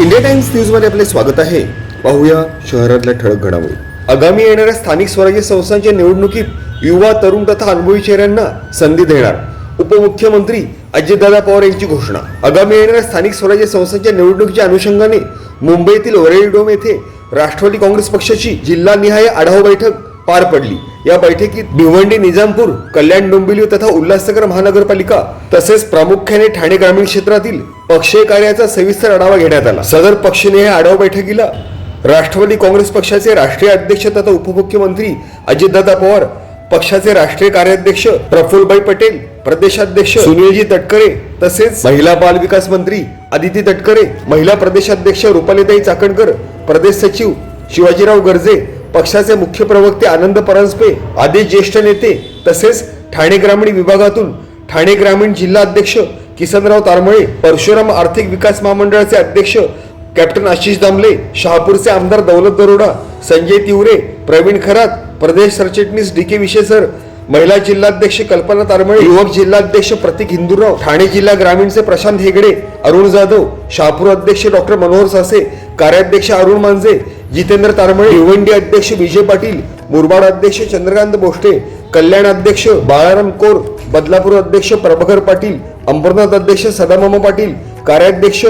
India times न्यूजमध्ये आपले स्वागत आहे. पाहूया शहरातल्या ठळक घडामोडी. आगामी येणाऱ्या स्थानिक स्वराज्य संस्थांच्या निवडणुकीत युवा तरुण तथा अनुभवी चेहऱ्यांना संधी देणार उपमुख्यमंत्री अजितदादा पवार यांची घोषणा. आगामी येणाऱ्या स्थानिक स्वराज्य संस्थांच्या निवडणुकीच्या अनुषंगाने मुंबईतील वरळी डोम येथे राष्ट्रवादी काँग्रेस पक्षाची जिल्हानिहाय आढावा बैठक पार पडली. या बैठकीत भिवंडी निजामपूर कल्याण डोंबिवली तथा उल्हासनगर महानगरपालिका तसेच प्रामुख्याने ठाणे ग्रामीण क्षेत्रातील पक्षीय कार्याचा सविस्तर आढावा घेण्यात आला. सदर पक्षनिहाय आढावा बैठकीला राष्ट्रवादी काँग्रेस पक्षाचे राष्ट्रीय अध्यक्ष तथा उपमुख्यमंत्री अजितदादा पवार पक्षाचे राष्ट्रीय कार्याध्यक्ष प्रफुल्लभाई पटेल प्रदेशाध्यक्ष सुनीलजी तटकरे तसेच महिला बाल विकास मंत्री आदिती तटकरे महिला प्रदेशाध्यक्ष रुपालीताई चाकणकर प्रदेश सचिव शिवाजीराव गर्जे पक्षाचे मुख्य प्रवक्ते आनंद परांजपे आदी ज्येष्ठ नेते तसेच ठाणे ग्रामीण विभागातून ठाणे ग्रामीण जिल्हा अध्यक्ष किसनराव तारमळे परशुराम आर्थिक विकास महामंडळाचे अध्यक्ष कॅप्टन आशिष दामले शहापूरचे आमदार दौलत दरोडा संजय तिवरे प्रवीण खरात प्रदेश सरचिटणीस डी के विशेसर महिला जिल्हाध्यक्ष कल्पना तारमळे युवक जिल्हाध्यक्ष प्रतीक हिंदूराव ठाणे जिल्हा ग्रामीणचे प्रशांत हेगडे अरुण जाधव शहापूर अध्यक्ष डॉक्टर मनोहर सासे कार्याध्यक्ष अरुण मांजे जितेंद्र तारमळे भिवंडी अध्यक्ष विजय पाटील मुरबाड अध्यक्ष चंद्रकांत बोष्टे कल्याण अध्यक्ष बाळाराम कोर बदलापूर अध्यक्ष प्रभाकर पाटील अंबरनाथ अध्यक्ष सदामामा पाटील कार्याध्यक्ष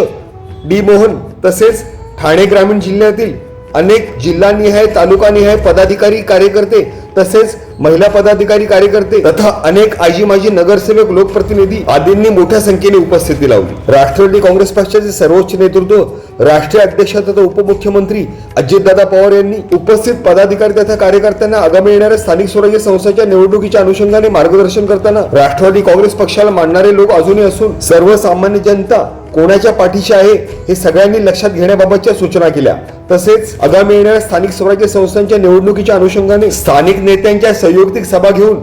डी मोहन तसेच ठाणे ग्रामीण जिल्ह्यातील अनेक जिल्हानिहाय तालुकानिहाय पदाधिकारी कार्यकर्ते तसेच महिला पदाधिकारी कार्यकर्ते तथा अनेक आजी माजी नगरसेवक लोकप्रतिनिधी आदींनी मोठ्या संख्येने उपस्थिती लावली. राष्ट्रवादी काँग्रेस पक्षाचे सर्वोच्च नेतृत्व राष्ट्रीय अध्यक्ष तथा उपमुख्यमंत्री अजितदादा पवार यांनी उपस्थित पदाधिकारी तथा कार्यकर्त्यांना आगामी येणाऱ्या स्थानिक स्वराज्य संस्थेच्या निवडणुकीच्या अनुषंगाने मार्गदर्शन करताना राष्ट्रवादी काँग्रेस पक्षाला मानणारे लोक अजूनही असून सर्वसामान्य जनता कोणाच्या पाठीशी आहे हे सगळ्यांनी लक्षात घेण्याबाबतच्या सूचना केल्या. तसेच आगामी येणाऱ्या स्थानिक स्वराज्य संस्थांच्या निवडणुकीच्या अनुषंगाने स्थानिक नेत्यांच्या संयुक्तिक सभा घेऊन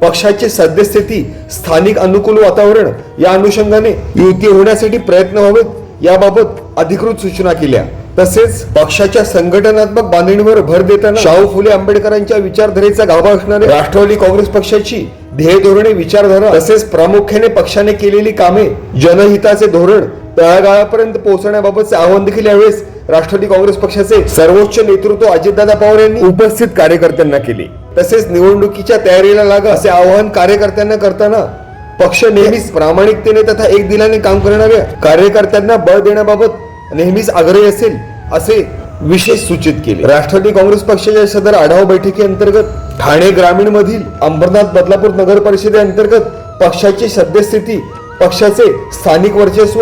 पक्षाची सद्यस्थिती स्थानिक अनुकूल वातावरण या अनुषंगाने युती होण्यासाठी प्रयत्न व्हावेत याबाबत अधिकृत सूचना केल्या. तसेच पक्षाच्या संघटनात्मक बांधणीवर भर देताना शाहू फुले आंबेडकरांच्या विचारधारेचा गाभा असणारे राष्ट्रवादी काँग्रेस पक्षाची ध्येय धोरणे विचारधारा तसेच प्रामुख्याने पक्षाने केलेली कामे जनहिताचे धोरण तळागाळापर्यंत पोहोचण्याबाबतचे आवाहन देखील यावेळेस राष्ट्रवादी काँग्रेस पक्षाचे सर्वोच्च नेतृत्व अजितदादा पवार यांनी उपस्थित कार्यकर्त्यांना केले. तसेच निवडणुकीच्या तयारीला लागा असे आवाहन कार्यकर्त्यांना करताना पक्ष नेहमीच प्रामाणिकतेने तथा एक दिलाने काम करणाऱ्या कार्यकर्त्यांना बळ देण्याबाबत नेहमीच आग्रही असेल असे विशेष सूचित केले. राष्ट्रवादी काँग्रेस पक्षाच्या सदर आढावा बैठकीअंतर्गत ठाणे ग्रामीण मधील अंबरनाथ बदलापूर नगर परिषदेअंतर्गत पक्षाची सद्यस्थिती पक्षाचे स्थानिक वर्चस्व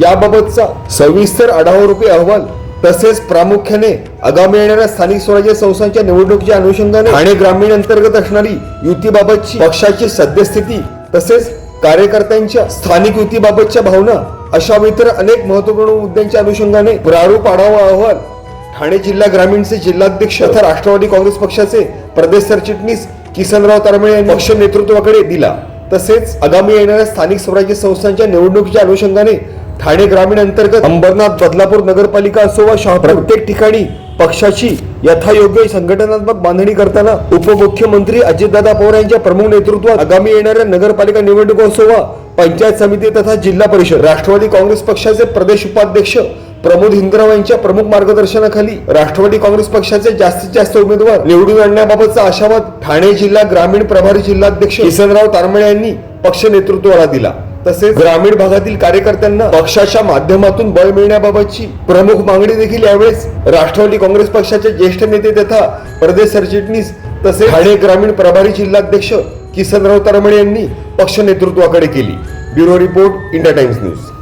याबाबतचा सविस्तर आढावा रूपी अहवाल तसेच प्रामुख्याने आगामी येणाऱ्या स्थानिक स्वराज्य संस्थांच्या निवडणुकीच्या अनुषंगाने ठाणे ग्रामीण अंतर्गत असणारी युतीबाबतची पक्षाची सद्यस्थिती तसेच कार्यकर्त्यांच्या स्थानिक युतीबाबतच्या भावना अशा इतर अनेक महत्त्वपूर्ण मुद्द्यांच्या अनुषंगाने प्रारूप आढावा अहवाल ठाणे जिल्हा ग्रामीणचे जिल्हाध्यक्ष तथा राष्ट्रवादी काँग्रेस पक्षाचे प्रदेश सरचिटणीस किसनराव तारमळे यांनी पक्ष नेतृत्वाकडे दिला. तसेच आगामी येणाऱ्या स्थानिक स्वराज्य संस्थांच्या निवडणुकीच्या अनुषंगाने ठाणे ग्रामीण अंतर्गत अंबरनाथ बदलापूर नगरपालिका असो वा शहर प्रत्येक ठिकाणी पक्षाची यथायोग्य संघटनात्मक बांधणी करताना उपमुख्यमंत्री अजितदादा पवार यांच्या प्रमुख नेतृत्वात आगामी येणाऱ्या नगरपालिका निवडणूक असो वा पंचायत समिती तथा जिल्हा परिषद राष्ट्रवादी काँग्रेस पक्षाचे प्रदेश उपाध्यक्ष प्रमोद हिंदराव प्रमुख मार्गदर्शनाखाली राष्ट्रवादी काँग्रेस पक्षाचे जास्तीत जास्त उमेदवार निवडून आणण्याबाबतचा आशावाद ठाणे जिल्हा ग्रामीण प्रभारी जिल्हाध्यक्ष किसनराव तारमळे यांनी पक्ष नेतृत्वाला दिला. तसेच ग्रामीण भागातील कार्यकर्त्यांना पक्षाच्या माध्यमातून बळ मिळण्याबाबतची प्रमुख मागणी देखील यावेळेस राष्ट्रवादी काँग्रेस पक्षाचे ज्येष्ठ नेते तथा प्रदेश सरचिटणीस तसेच ठाणे ग्रामीण प्रभारी जिल्हाध्यक्ष किसनराव तारमळे यांनी पक्ष नेतृत्वाकडे केली. Bureau report India Times news.